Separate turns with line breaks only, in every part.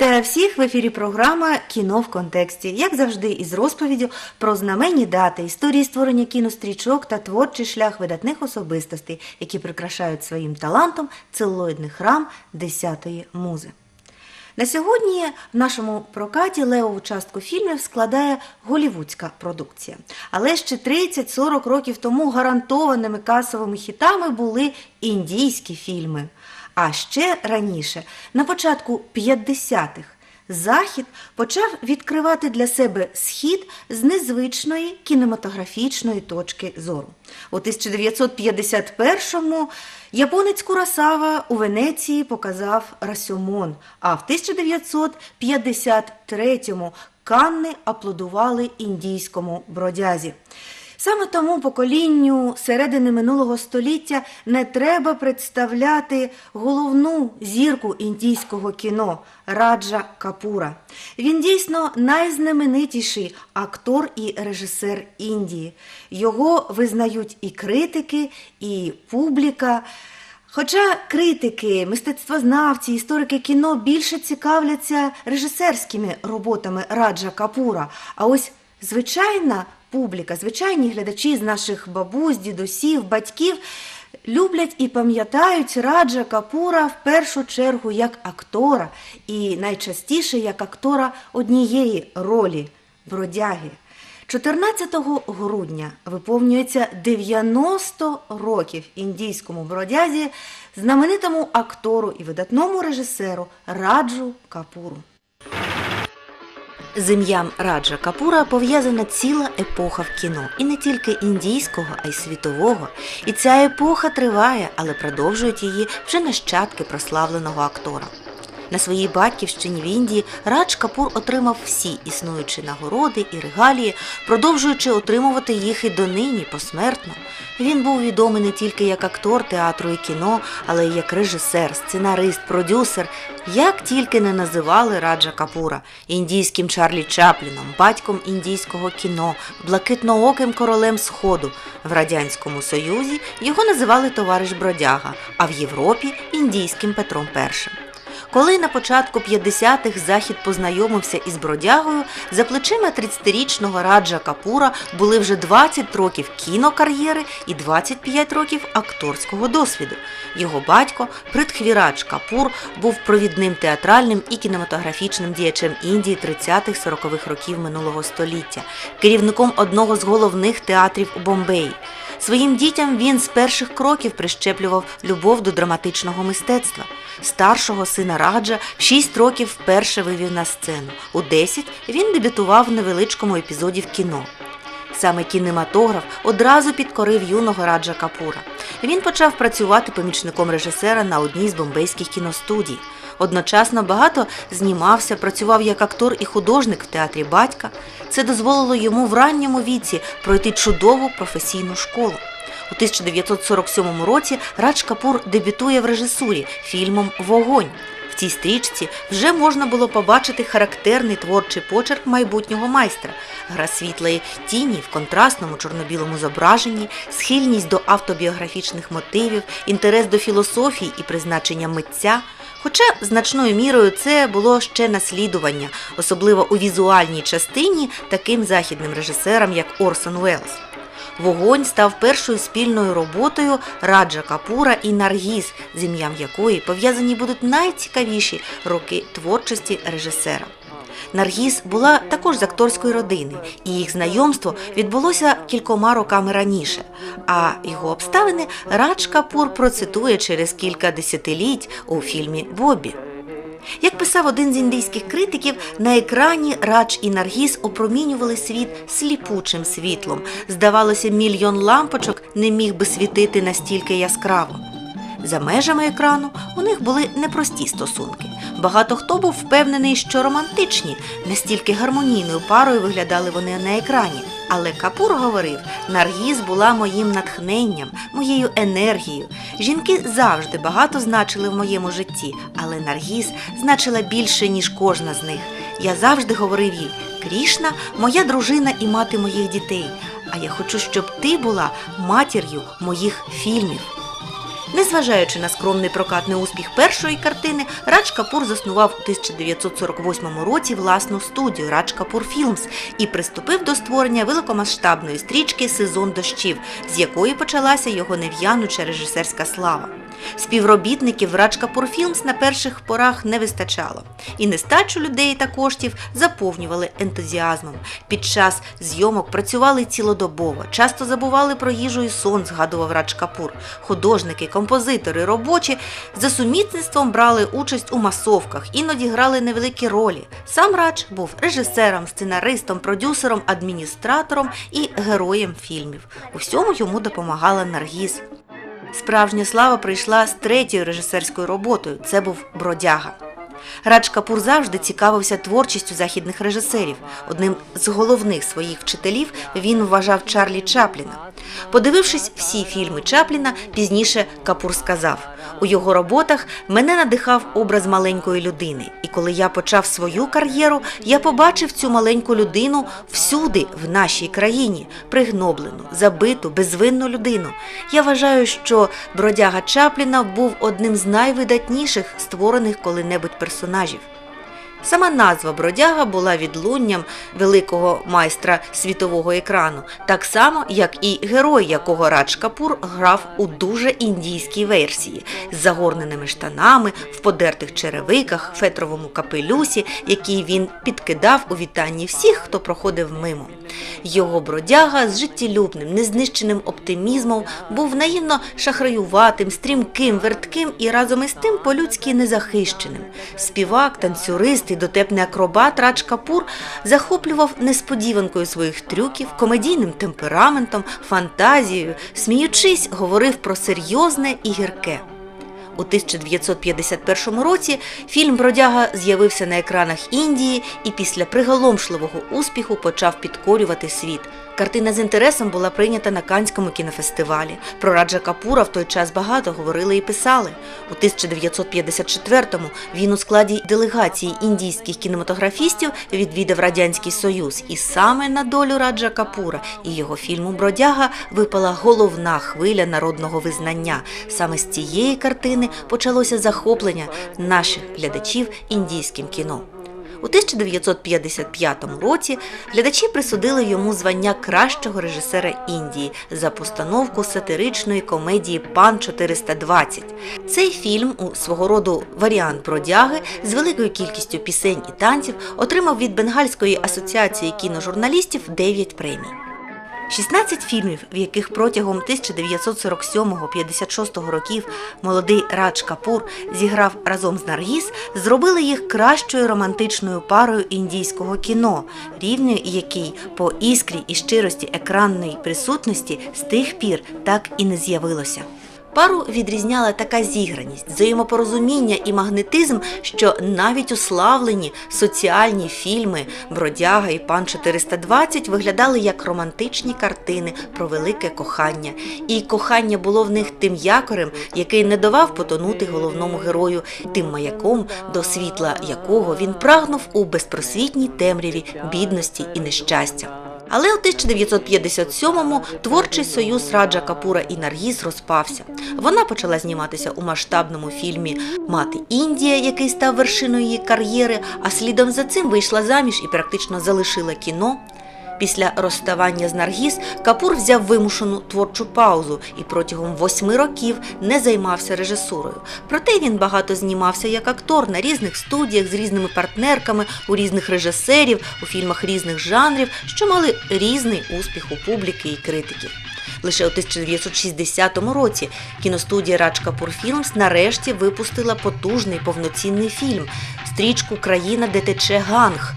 Вітаю всіх в ефірі програма Кіно в контексті. Як завжди, із розповіддю про знаменні дати, історії створення кінострічок та творчий шлях видатних особистостей, які прикрашають своїм талантом целулоїдний храм десятої музи. На сьогодні в нашому прокаті левову частку фільмів складає голівудська продукція. Але ще 30-40 років тому гарантованими касовими хітами були індійські фільми. А ще раніше, на початку 50-х, Захід почав відкривати для себе схід з незвичної кінематографічної точки зору. У 1951-му японець Курасава у Венеції показав Расьомон, а в 1953-му Канни аплодували індійському бродязі. Саме тому поколінню середини минулого століття не треба представляти головну зірку індійського кіно Раджа Капура. Він дійсно найзнаменитіший актор і режисер Індії. Його визнають і критики, і публіка. Хоча критики, мистецтвознавці, історики кіно більше цікавляться режисерськими роботами Раджа Капура, а ось звичайна публіка, звичайні глядачі з наших бабусь, дідусів, батьків люблять і пам'ятають Раджа Капура в першу чергу як актора, і найчастіше як актора однієї ролі бродяги. 14 грудня виповнюється 90 років індійському бродязі, знаменитому актору і видатному режисеру Раджу Капуру. З ім'ям Раджа Капура пов'язана ціла епоха в кіно, і не тільки індійського, а й світового. І ця епоха триває, але продовжують її вже нащадки прославленого актора. На своїй батьківщині в Індії Радж Капур отримав всі існуючі нагороди і регалії, продовжуючи отримувати їх і донині посмертно. Він був відомий не тільки як актор театру і кіно, але й як режисер, сценарист, продюсер. Як тільки не називали Раджа Капура індійським Чарлі Чапліном, батьком індійського кіно, блакитнооким королем Сходу. В Радянському Союзі його називали товариш Бродяга, а в Європі індійським Петром І. Коли на початку 50-х Захід познайомився із бродягою, за плечима 30-річного Раджа Капура були вже 20 років кінокар'єри і 25 років акторського досвіду. Його батько, Притхвірадж Капур, був провідним театральним і кінематографічним діячем Індії 30-х-40-х років минулого століття, керівником одного з головних театрів у Бомбеї. Своїм дітям він з перших кроків прищеплював любов до драматичного мистецтва. Старшого сина Раджа в 6 років вперше вивів на сцену. У 10 він дебютував в невеличкому епізоді в кіно. Саме кінематограф одразу підкорив юного Раджа Капура. Він почав працювати помічником режисера на одній з бомбейських кіностудій. Одночасно багато знімався, працював як актор і художник в театрі батька. Це дозволило йому в ранньому віці пройти чудову професійну школу. У 1947 році Радж Капур дебютує в режисурі фільмом Вогонь. В цій стрічці вже можна було побачити характерний творчий почерк майбутнього майстра, гра світлої тіні в контрастному чорно-білому зображенні, схильність до автобіографічних мотивів, інтерес до філософії і призначення митця. Хоча значною мірою це було ще наслідування, особливо у візуальній частині таким західним режисерам, як Орсон Уеллс. Вогонь став першою спільною роботою Раджа Капура і Наргіз, з ім'ям якої пов'язані будуть найцікавіші роки творчості режисера. Наргіз була також з акторської родини, і їх знайомство відбулося кількома роками раніше. А його обставини Радж Капур процитує через кілька десятиліть у фільмі Бобі. Як писав один з індійських критиків, на екрані Радж і Наргіз опромінювали світ сліпучим світлом. Здавалося, мільйон лампочок не міг би світити настільки яскраво. За межами екрану у них були непрості стосунки. Багато хто був впевнений, що романтичні, настільки гармонійною парою виглядали вони на екрані. Але Капур говорив, Наргіз була моїм натхненням, моєю енергією. Жінки завжди багато значили в моєму житті, але Наргіз значила більше, ніж кожна з них. Я завжди говорив їй Крішна, моя дружина і мати моїх дітей. А я хочу, щоб ти була матір'ю моїх фільмів. Незважаючи на скромний прокатний успіх першої картини, Радж Капур заснував у 1948 році власну студію Радж Капур Філмс і приступив до створення великомасштабної стрічки Сезон дощів, з якої почалася його нев'януча режисерська слава. Співробітників в Радж Капур Філмс на перших порах не вистачало, і нестачу людей та коштів заповнювали ентузіазмом. Під час зйомок працювали цілодобово, часто забували про їжу і сон, згадував Радж Капур. Художники, композитори, робочі за сумісництвом брали участь у масовках, іноді грали невеликі ролі. Сам Радж був режисером, сценаристом, продюсером, адміністратором і героєм фільмів. У всьому йому допомагала Наргіз. Справжня слава прийшла з третьою режисерською роботою. Це був Бродяга. Радж Капур завжди цікавився творчістю західних режисерів. Одним з головних своїх вчителів він вважав Чарлі Чапліна. Подивившись всі фільми Чапліна, пізніше Капур сказав: у його роботах мене надихав образ маленької людини. І коли я почав свою кар'єру, я побачив цю маленьку людину всюди, в нашій країні, пригноблену, забиту, безвинну людину. Я вважаю, що бродяга Чапліна був одним з найвидатніших створених коли-небудь персонажів персонажів. Сама назва бродяга була відлунням великого майстра світового екрану, так само, як і герой, якого Радж Капур грав у дуже індійській версії, з загорненими штанами, в подертих черевиках, фетровому капелюсі, який він підкидав у вітанні всіх, хто проходив мимо. Його бродяга з життєлюбним, незнищеним оптимізмом був наївно шахраюватим, стрімким, вертким і разом із тим по-людськи незахищеним. Співак, танцюрист і дотепний акробат Радж Капур захоплював несподіванкою своїх трюків, комедійним темпераментом, фантазією, сміючись, говорив про серйозне і гірке. У 1951 році фільм Бродяга з'явився на екранах Індії і після приголомшливого успіху почав підкорювати світ. Картина з інтересом була прийнята на Канському кінофестивалі. Про Раджа Капура в той час багато говорили і писали. У 1954-му він у складі делегації індійських кінематографістів відвідав Радянський Союз. І саме на долю Раджа Капура і його фільму Бродяга випала головна хвиля народного визнання. Саме з цієї картини почалося захоплення наших глядачів індійським кіно. У 1955 році глядачі присудили йому звання кращого режисера Індії за постановку сатиричної комедії Пан 420. Цей фільм у свого роду варіант бродяги з великою кількістю пісень і танців отримав від Бенгальської асоціації кіножурналістів 9 премій. 16 фільмів, в яких протягом 1947-56 років молодий Радж Капур зіграв разом з Наргіз, зробили їх кращою романтичною парою індійського кіно, рівню якій по іскрі і щирості екранної присутності з тих пір так і не з'явилося. Пару відрізняла така зіграність, взаємопорозуміння і магнетизм, що навіть уславлені соціальні фільми Бродяга і Пан 420 виглядали як романтичні картини про велике кохання. І кохання було в них тим якорем, який не давав потонути головному герою, тим маяком, до світла якого він прагнув у безпросвітній темряві бідності і нещастя. Але у 1957-му творчий союз Раджа Капура і Наргіз розпався. Вона почала зніматися у масштабному фільмі Мати Індія, який став вершиною її кар'єри, а слідом за цим вийшла заміж і практично залишила кіно. Після розставання з Наргіз Капур взяв вимушену творчу паузу і протягом восьми років не займався режисурою. Проте він багато знімався як актор на різних студіях з різними партнерками, у різних режисерів, у фільмах різних жанрів, що мали різний успіх у публіки і критиків. Лише у 1960 році кіностудія Радж Капур Філмс нарешті випустила потужний повноцінний фільм стрічку Країна, де тече ганг.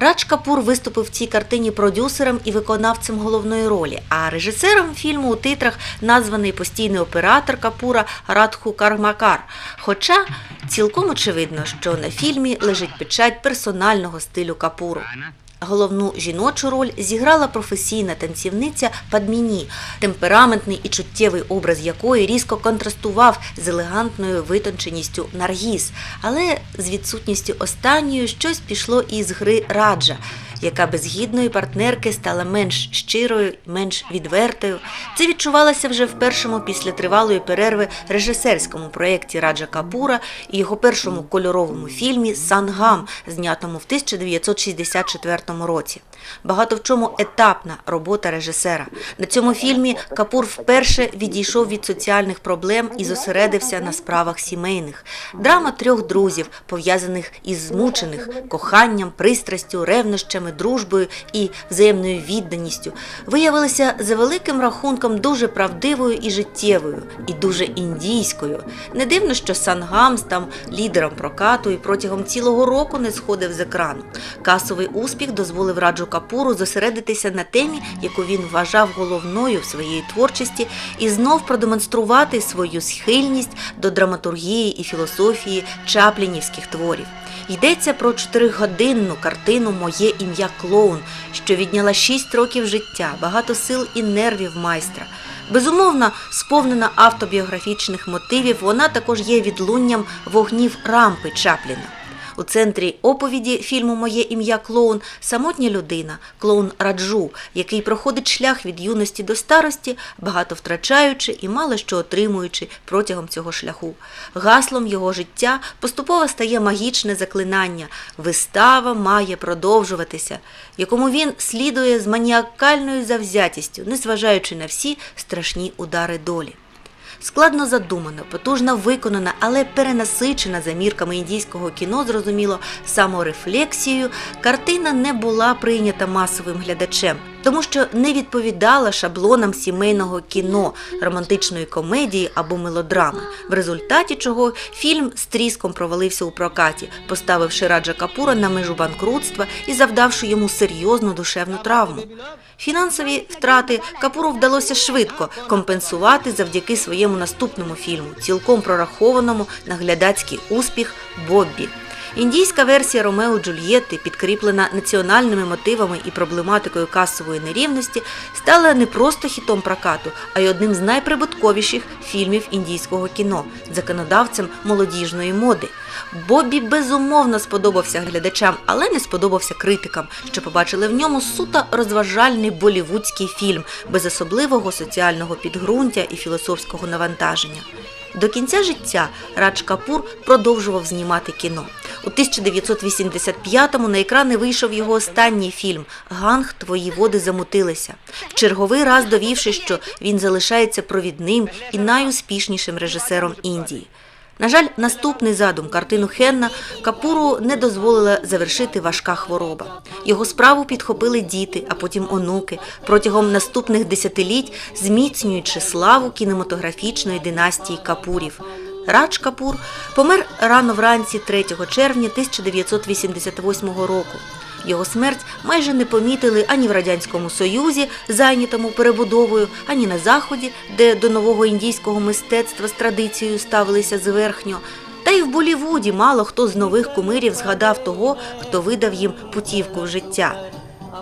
Радж Капур виступив в цій картині продюсером і виконавцем головної ролі, а режисером фільму у титрах названий постійний оператор Капура Радху Кармакар. Хоча цілком очевидно, що на фільмі лежить печать персонального стилю Капуру. Головну жіночу роль зіграла професійна танцівниця Падміні, темпераментний і чуттєвий образ якої різко контрастував з елегантною витонченістю Наргіз, але з відсутністю останньої щось пішло із гри раджа. Яка без гідної партнерки стала менш щирою, менш відвертою. Це відчувалося вже в першому після тривалої перерви режисерському проєкті Раджа Капура і його першому кольоровому фільмі Сангам, знятому в 1964 році. Багато в чому етапна робота режисера. На цьому фільмі Капур вперше відійшов від соціальних проблем і зосередився на справах сімейних. Драма трьох друзів, пов'язаних із змучених коханням, пристрастю, ревнощами, дружбою і взаємною відданістю, виявилася за великим рахунком дуже правдивою і життєвою, і дуже індійською. Не дивно, що Сангам став лідером прокату і протягом цілого року не сходив з екрану. Касовий успіх дозволив Раджу Капуру зосередитися на темі, яку він вважав головною в своїй творчості, і знов продемонструвати свою схильність до драматургії і філософії чаплінівських творів. Йдеться про чотиригодинну картину Моє ім'я клоун, що відняла шість років життя, багато сил і нервів майстра. Безумовно, сповнена автобіографічних мотивів, вона також є відлунням вогнів рампи Чапліна. У центрі оповіді фільму Моє ім'я клоун самотня людина, клоун Раджу, який проходить шлях від юності до старості, багато втрачаючи і мало що отримуючи протягом цього шляху. Гаслом його життя поступово стає магічне заклинання Вистава має продовжуватися, якому він слідує з маніакальною завзятістю, незважаючи на всі страшні удари долі. Складно задумана, потужно виконана, але перенасичена за мірками індійського кіно, зрозуміло, саморефлексією, картина не була прийнята масовим глядачем, тому що не відповідала шаблонам сімейного кіно, романтичної комедії або мелодрами, в результаті чого фільм з тріском провалився у прокаті, поставивши Раджа Капура на межу банкрутства і завдавши йому серйозну душевну травму. Фінансові втрати Капуру вдалося швидко компенсувати завдяки своєму наступному фільму, цілком прорахованому на глядацький успіх Боббі. Індійська версія Ромео Джульєтти, підкріплена національними мотивами і проблематикою касової нерівності, стала не просто хітом прокату, а й одним з найприбутковіших фільмів індійського кіно, законодавцем молодіжної моди. Бобі безумовно сподобався глядачам, але не сподобався критикам, що побачили в ньому суто розважальний болівудський фільм без особливого соціального підґрунтя і філософського навантаження. До кінця життя Радж Капур продовжував знімати кіно. У 1985-му на екрани вийшов його останній фільм Ганг Твої води замутилися. В черговий раз довівши, що він залишається провідним і найуспішнішим режисером Індії. На жаль, наступний задум картину Хенна Капуру не дозволила завершити важка хвороба. Його справу підхопили діти, а потім онуки, протягом наступних десятиліть зміцнюючи славу кінематографічної династії Капурів. Радж Капур помер рано вранці 3 червня 1988 року. Його смерть майже не помітили ані в радянському союзі, зайнятому перебудовою, ані на заході, де до нового індійського мистецтва з традицією ставилися зверхньо. Та й в Болівуді мало хто з нових кумирів згадав того, хто видав їм путівку в життя.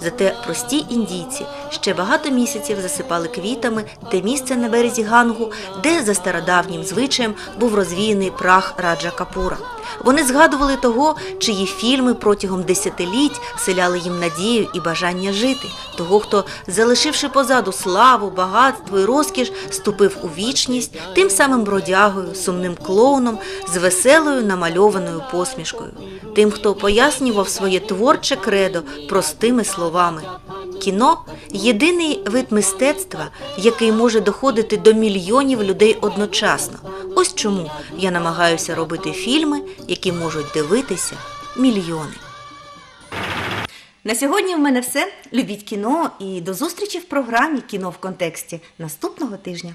Зате прості індійці ще багато місяців засипали квітами те місце на березі Гангу, де за стародавнім звичаєм був розвіяний прах Раджа Капура. Вони згадували того, чиї фільми протягом десятиліть вселяли їм надію і бажання жити, того, хто, залишивши позаду славу, багатство і розкіш, ступив у вічність тим самим бродягою, сумним клоуном з веселою намальованою посмішкою, тим, хто пояснював своє творче кредо простими словами. Кіно єдиний вид мистецтва, який може доходити до мільйонів людей одночасно. Ось чому я намагаюся робити фільми, які можуть дивитися мільйони. На сьогодні в мене все. Любіть кіно і до зустрічі в програмі Кіно в контексті наступного тижня.